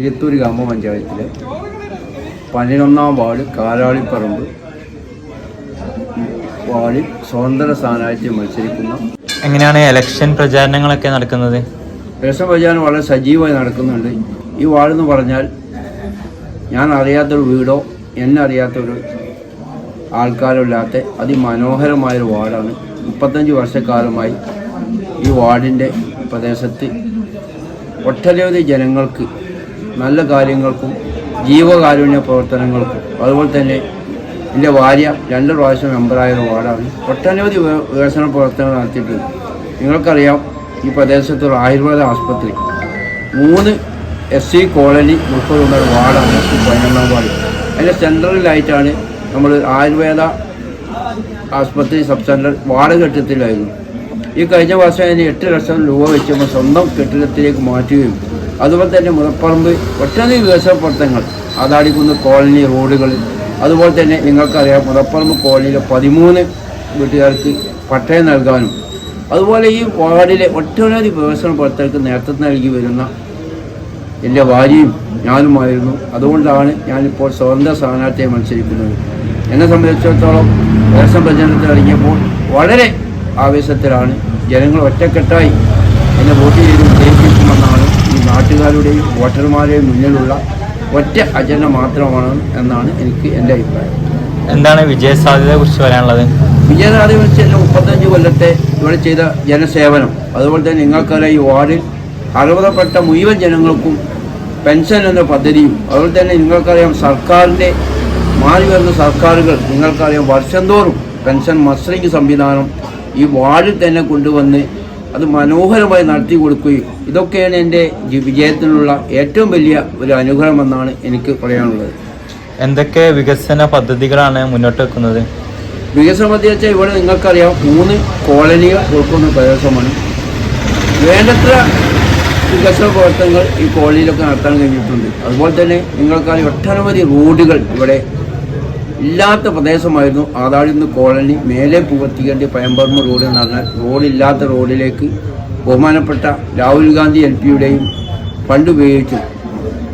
ഇരിയത്തൂർ ഗ്രാമപഞ്ചായത്തിലെ പതിനൊന്നാം വാർഡ് കാലാളിപ്പറമ്പ് വാർഡിൽ സ്വതന്ത്ര സ്ഥാനാർത്ഥി മത്സരിക്കുന്ന എങ്ങനെയാണ് ഇലക്ഷൻ പ്രചാരണങ്ങളൊക്കെ നടക്കുന്നത്? ഇലക്ഷൻ പ്രചാരണം വളരെ സജീവമായി നടക്കുന്നുണ്ട്. ഈ വാർഡ് എന്ന് പറഞ്ഞാൽ ഞാൻ അറിയാത്തൊരു വീടോ എന്നെ അറിയാത്തൊരു ആൾക്കാരോ ഇല്ലാത്ത അതിമനോഹരമായൊരു വാർഡാണ്. മുപ്പത്തഞ്ച് വർഷക്കാലമായി ഈ വാർഡിന്റെ പ്രദേശത്ത് ഒട്ടനവധി ജനങ്ങൾക്ക് നല്ല കാര്യങ്ങൾക്കും ജീവകാരുണ്യ പ്രവർത്തനങ്ങൾക്കും. അതുപോലെ തന്നെ എന്റെ ഭാര്യ രണ്ട് പ്രാവശ്യം മെമ്പറായ ഒരു വാർഡാണ്. ഒട്ടനവധി വികസന പ്രവർത്തനങ്ങൾ നടത്തിയിട്ടുണ്ട്. നിങ്ങൾക്കറിയാം ഈ പ്രദേശത്തുള്ള ആയുർവേദ ആസ്പത്രി. മൂന്ന് എസ് സി കോളനി ഉൾപ്പെടുന്ന ഒരു വാർഡാണ് സി പതിനൊന്നാം വാർഡ്. അതിന്റെ സെൻട്രലിലായിട്ടാണ് നമ്മൾ ആയുർവേദ ആസ്പത്രി സബ് സെന്റർ വാർഡ് കെട്ടിടത്തിലായിരുന്നു. ഈ കഴിഞ്ഞ വർഷം അതിന് എട്ട് ലക്ഷം രൂപ വെച്ച് നമ്മൾ സ്വന്തം കെട്ടിടത്തിലേക്ക് മാറ്റുകയും അതുപോലെ തന്നെ മുതപ്പറമ്പ് ഒട്ടനവധി വികസന പ്രവർത്തനങ്ങൾ ആദാടിക്കുന്ന് കോളനി റോഡുകൾ. അതുപോലെ തന്നെ നിങ്ങൾക്കറിയാം മുതപ്പറമ്പ് കോളനിയിലെ പതിമൂന്ന് വീട്ടുകാർക്ക് പട്ടയം നൽകാനും. അതുപോലെ ഈ വാർഡിലെ ഒട്ടനവധി വികസന പ്രവർത്തകർക്ക് നേതൃത്വം നൽകി വരുന്ന എന്റെ ഭാര്യയും ഞാനുമായിരുന്നു. അതുകൊണ്ടാണ് ഞാനിപ്പോൾ സ്വതന്ത്ര സ്ഥാനാർത്ഥിയെ മത്സരിക്കുന്നത്. എന്നെ സംബന്ധിച്ചിടത്തോളം വികസന പ്രചരണത്തിൽ ഇറങ്ങിയപ്പോൾ വളരെ ആവേശത്തിലാണ്. ജനങ്ങൾ ഒറ്റക്കെട്ടായി എന്നെ വോട്ട് ചെയ്ത് വിജയിപ്പിക്കുമെന്നാണ് ഈ നാട്ടുകാരുടെയും വോട്ടർമാരുടെയും മുന്നിലുള്ള ഒറ്റ അജണ്ട മാത്രമാണ് എന്നാണ് എനിക്ക് എന്റെ അഭിപ്രായം. എന്താണ് വിജയസാധ്യതയെ കുറിച്ച് പറയാനുള്ളത്? വിജയസാധ്യത കുറിച്ച് എന്റെ മുപ്പത്തഞ്ച് കൊല്ലത്തെ ഇവിടെ ചെയ്ത ജനസേവനം. അതുപോലെ തന്നെ നിങ്ങൾക്കറിയാം ഈ വാർഡിൽ അർഹതപ്പെട്ട മുഴുവൻ ജനങ്ങൾക്കും പെൻഷൻ എന്ന പദ്ധതിയും അതുപോലെ തന്നെ നിങ്ങൾക്കറിയാം സർക്കാരിന്റെ മാറി വരുന്ന സർക്കാരുകൾ നിങ്ങൾക്കറിയാം വർഷം തോറും പെൻഷൻ മസ്റ്ററിംഗ് സംവിധാനം ഈ വാർഡിൽ തന്നെ കൊണ്ടുവന്ന് അത് മനോഹരമായി നടത്തി കൊടുക്കുകയും ഇതൊക്കെയാണ് എന്റെ വിജയത്തിനുള്ള ഏറ്റവും വലിയ ഒരു അനുഗ്രഹമെന്നാണ് എനിക്ക് പറയാനുള്ളത്. എന്തൊക്കെ വികസന പദ്ധതികളാണ് മുന്നോട്ട് വെക്കുന്നത്? വികസന പദ്ധതി വെച്ചാൽ ഇവിടെ നിങ്ങൾക്കറിയാം മൂന്ന് കോളനികൾ ഉൾക്കൊള്ളുന്ന പ്രദേശമാണ്. വേണ്ടത്ര വികസന പ്രവർത്തനങ്ങൾ ഈ കോളനിയിലൊക്കെ നടത്താൻ കഴിഞ്ഞിട്ടുണ്ട്. അതുപോലെ തന്നെ നിങ്ങൾക്കറിയാം ഒട്ടനവധി റോഡുകൾ ഇവിടെ ഇല്ലാത്ത പ്രദേശമായിരുന്നു ആതാടി നിന്ന് കോളനി മേലെ പൂവത്തിക്കേണ്ടി പയമ്പർമ്മ റോഡ് എന്ന് പറഞ്ഞാൽ റോഡില്ലാത്ത റോഡിലേക്ക് ബഹുമാനപ്പെട്ട രാഹുൽ ഗാന്ധി എൽ പിയുടെയും ഫണ്ട് ഉപയോഗിച്ചു.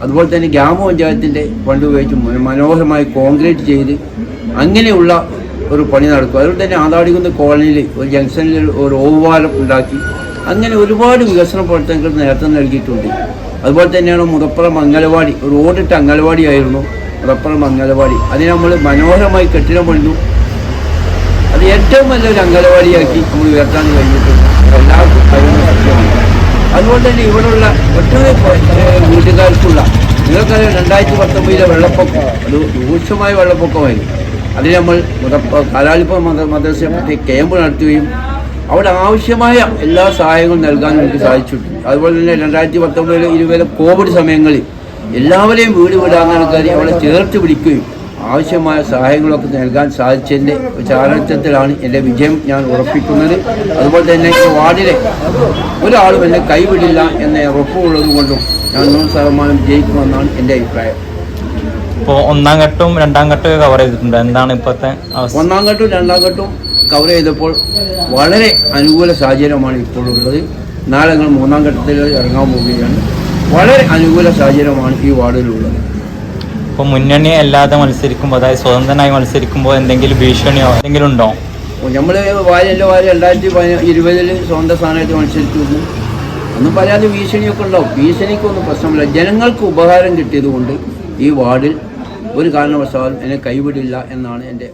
അതുപോലെ തന്നെ ഗ്രാമപഞ്ചായത്തിന്റെ ഫണ്ട് ഉപയോഗിച്ച് മനോഹരമായി കോൺക്രീറ്റ് ചെയ്ത് അങ്ങനെയുള്ള ഒരു പണി നടക്കും. അതുപോലെ തന്നെ ആതാടികുന്ന് കോളനിയിൽ ഒരു ജംഗ്ഷനിൽ ഒരു ഓവുപാലം ഉണ്ടാക്കി അങ്ങനെ ഒരുപാട് വികസന പ്രവർത്തനങ്ങൾ നേതൃത്വം നൽകിയിട്ടുണ്ട്. അതുപോലെ തന്നെയാണ് മുതപ്പുറം അംഗനവാടി റോഡിട്ട് അംഗനവാടിയായിരുന്നു മുതപ്പുറം മംഗലവാടി അത് നമ്മൾ മനോഹരമായി കെട്ടിടം പണിതു. അത് ഏറ്റവും നല്ലൊരു അംഗനവാടിയാക്കി നമ്മൾ ഉയർത്താൻ കഴിഞ്ഞിട്ടുണ്ട്. എല്ലാവർക്കും കഴിയുന്ന സത്യമാണ്. അതുകൊണ്ട് തന്നെ ഇവിടെയുള്ള ഒട്ടേറെ വീട്ടുകാർക്കുള്ള നിങ്ങൾക്കറിയാം രണ്ടായിരത്തി പത്തൊമ്പതിലെ വെള്ളപ്പൊക്കം. അത് രൂക്ഷമായ വെള്ളപ്പൊക്കമായിരുന്നു. അതിന് നമ്മൾ കാലാളിപ്പ മദ മദ്രസയെ പറ്റി ക്യാമ്പ് നടത്തുകയും അവിടെ ആവശ്യമായ എല്ലാ സഹായങ്ങളും നൽകാൻ നമുക്ക് സാധിച്ചിട്ടുണ്ട്. അതുപോലെ തന്നെ രണ്ടായിരത്തി പത്തൊമ്പതിലെ ഇരുപതിലെ കോവിഡ് സമയങ്ങളിൽ എല്ലാവരെയും വീട് വീടാന്നാണ് കയറി അവളെ ചേർത്ത് പിടിക്കുകയും ആവശ്യമായ സഹായങ്ങളൊക്കെ നൽകാൻ സാധിച്ചതിന്റെ ചാരിത്രത്തിലാണ് എന്റെ വിജയം ഞാൻ ഉറപ്പിക്കുന്നത്. അതുപോലെ തന്നെ ഈ വാർഡിലെ ഒരാളും എന്നെ കൈവിടില്ല എന്ന ഉറപ്പുള്ളത് കൊണ്ടും ഞാൻ നൂറ് ശതമാനം ജയിക്കുമെന്നാണ് എന്റെ അഭിപ്രായം. ഇപ്പോൾ ഒന്നാം ഘട്ടവും രണ്ടാം ഘട്ടവും കവർ ചെയ്തിട്ടുണ്ട്. എന്താണ് ഇപ്പോഴത്തെ ഒന്നാം ഘട്ടവും രണ്ടാം ഘട്ടവും കവർ ചെയ്തപ്പോൾ വളരെ അനുകൂല സാഹചര്യമാണ് ഇപ്പോൾ ഉള്ളത് നാളെ ഞങ്ങൾ മൂന്നാം ഘട്ടത്തിൽ ഇറങ്ങാൻ പോവുകയാണ്. വളരെ അനുകൂല സാഹചര്യമാണ് ഈ വാർഡിലുള്ളത്. ഇപ്പോൾ മുന്നണി അല്ലാതെ മത്സരിക്കുമ്പോൾ അതായത് സ്വതന്ത്രനായി മത്സരിക്കുമ്പോൾ എന്തെങ്കിലും ഭീഷണിയോ എന്തെങ്കിലും ഉണ്ടോ? നമ്മൾ വാര്യന്റെ വാര്യ രണ്ടായിരത്തി ഇരുപതിൽ സ്വന്തം സ്ഥാനത്ത് മത്സരിച്ചു ഒന്നും പറയാതെ ഭീഷണിയൊക്കെ ഉണ്ടാവും. ഭീഷണിക്കൊന്നും പ്രശ്നമില്ല. ജനങ്ങൾക്ക് ഉപകാരം കിട്ടിയതുകൊണ്ട് ഈ വാർഡിൽ ഒരു കാരണവശാലും എന്നെ കൈവിടില്ല എന്നാണ് എന്റെ